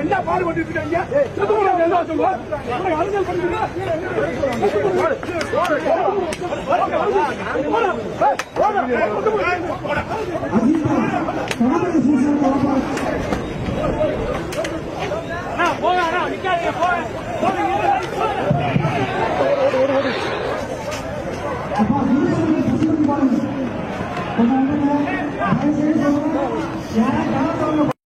என்ன பாடுபட்டு இருக்காங்க என்ன சொல்லுவா அரசியல் பண்ணிட்டு அதிகமா கணபதி சீக்கிரத்தை வந்திருப்பான் அப்பா குருசாமி பசுமதி பாருங்க கொஞ்சம் வந்துங்க தயவு செய்து சொல்லுங்க யாரா கணக்கு